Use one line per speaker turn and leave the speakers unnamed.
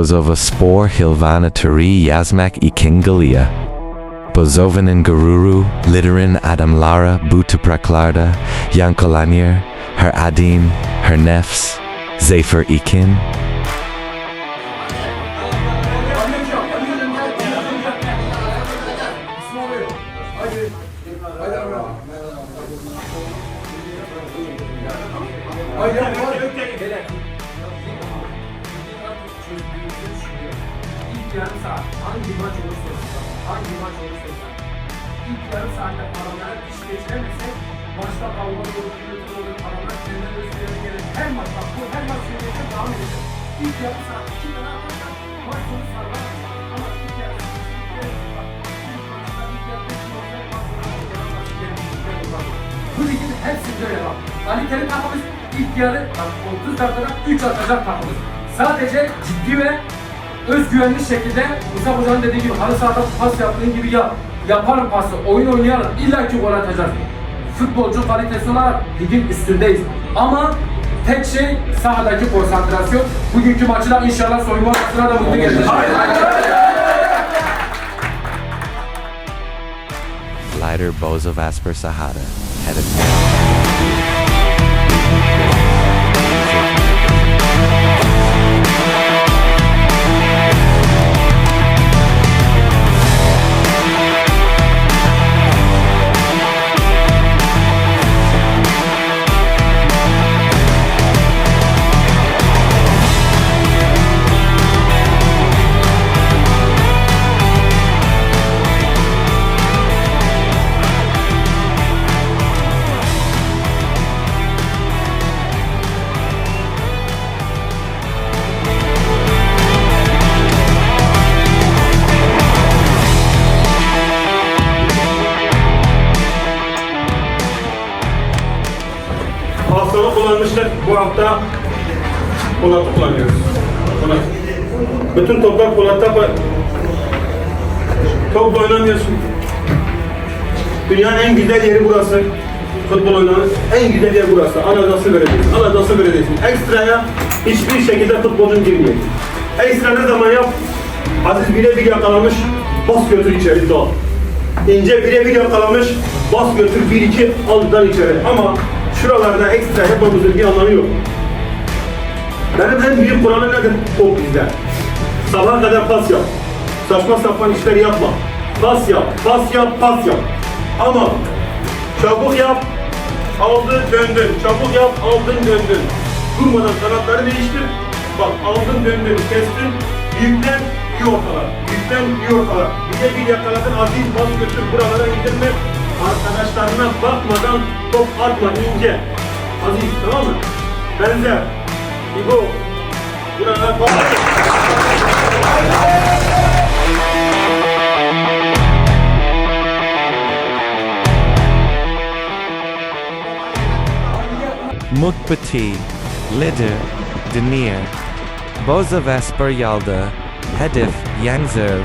bozowa spor hilvanatari yazmak ikingalia. Bozovan Garuru, Literin Adamlara, Buta Praklarda, Yankolanir, Her adin, Her Nefs, Zafer Ikin, Haydi.
İlk yarım saat hangi maç olursa olsun, hangi maç olursa olsun, ilk yarım saatte paraları iş geçiremezsek maçta kavga olur, gürültü olur, paralar kendilerine özgürlüğe gelir. Her maç, bak bu her maç sürecekse devam edecek. İlk yarım saat iki tane atarsan maç sonu sarılar. Ama ilk yarım saat, ilk yarım saat, ilk maçta ilk. Bu ligin hepsi böyle bak. Ali Kerim takımız ilk yarı bak, 30 dakikada 3 atacak takımız. Sadece ciddi ve özgüvenli şekilde Musa Hoca'nın dediği gibi halı sahada pas yaptığın gibi yap. Yaparım pası, oyun oynayalım. İlla ki gol atacağız. Futbolcu kalitesi olarak ligin üstündeyiz. Ama tek şey sahadaki konsantrasyon. Bugünkü maçı da inşallah soyunma odasına da mutlu gelir.
Leiter Bozov Asper Sahada, head
Haftalık kullanmıştık. Bu hafta Polat'ı kullanıyoruz. Polat. Bütün toplar Polat'ta Topla oynamıyorsun. Dünyanın en güzel yeri burası. Futbol oynanır. En güzel yer burası. Anadolu vereceksin. Anadolu vereceksin. Ekstraya hiçbir şekilde futbolun girmiyor. Ekstra ne zaman yap? Aziz birebir yakalamış. Bas götür içeri dal. İnce birebir yakalamış. Bas götür bir iki aldan içeri. Ama şuralarda ekstra yapmamızın bir anlamı yok. Benim en büyük kuralım nedir? Top bizde. Sabaha kadar pas yap. Saçma sapan işleri yapma. Pas yap, pas yap, pas yap. Ama çabuk yap, aldın döndün. Çabuk yap, aldın döndün. Durmadan kanatları değiştir. Bak aldın döndün, kestin. Yüklen, iyi ortalar. Yüklen, iyi ortalar. Bir de bir yakaladın, aziz bas götür buralara indirme. Arkadaşlarına bakmadan top atma ince. Aziz tamam mı? Benzer. İbo. Buralara bak.
Mukbati, Lider, Demir, Bozov Asper Yalda, Hedif Yangzerv,